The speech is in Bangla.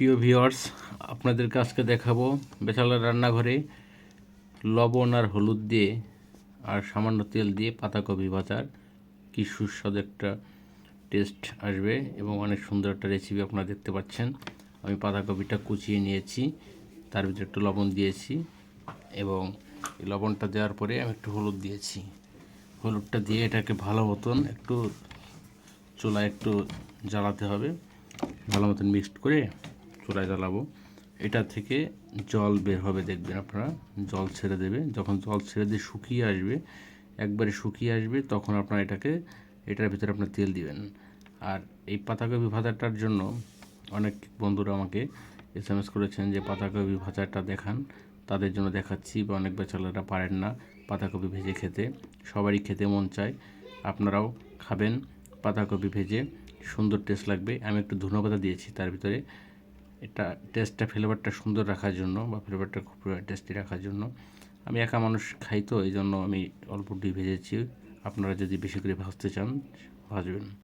প্রিয় ভিউয়ার্স, আপনাদেরকে আজকে দেখাবো বেচালার রান্নাঘরে লবণ আর হলুদ দিয়ে আর সামান্য তেল দিয়ে পাতাকপি ভাজার কি সুস্বাদু একটা টেস্ট আসবে এবং অনেক সুন্দর একটা রেসিপি আপনারা দেখতে পাচ্ছেন। আমি পাতাকপিটা কুচিয়ে নিয়েছি, তার ভিতরে একটু লবণ দিয়েছি এবং লবণটা দেওয়ার পরে আমি একটু হলুদ দিয়েছি। হলুদটা দিয়ে এটাকে ভালো মতন একটু চুলায় একটু জ্বালাতে হবে, ভালো মতন মিক্সড করে চুলায় জ্বালাবো। এটা থেকে জল বের হবে দেখবেন আপনারা। জল ছেড়ে দেবে। যখন জল ছেড়ে দিয়ে শুকিয়ে আসবে, একবারে শুকিয়ে আসবে, তখন আপনারা এটাকে, এটার ভিতরে আপনার তেল দিবেন। আর এই পাতাকপি ভাজাটার জন্য অনেক বন্ধুরা আমাকে এস এম এস করেছেন যে, পাতাকপি ভাজাটা দেখান। তাদের জন্য দেখাচ্ছি বা অনেক বেচালারা পারেন না পাতাকপি ভেজে খেতে। সবারই খেতে মন চায়। আপনারাও খাবেন পাতাকপি ভেজে। সুন্দর টেস্ট লাগবে। আমি একটু ধনেপাতা দিয়েছি, তার ভিতরে এটা টেস্টটা ফ্লেভারটা সুন্দর রাখার জন্য বা ফ্লেভারটা খুব টেস্টি রাখার জন্য। আমি একা মানুষ খাই তো এই জন্য আমি অল্প ডি ভেজেছি। আপনারা যদি বেশি করে ভাজতে চান, ভাজবেন।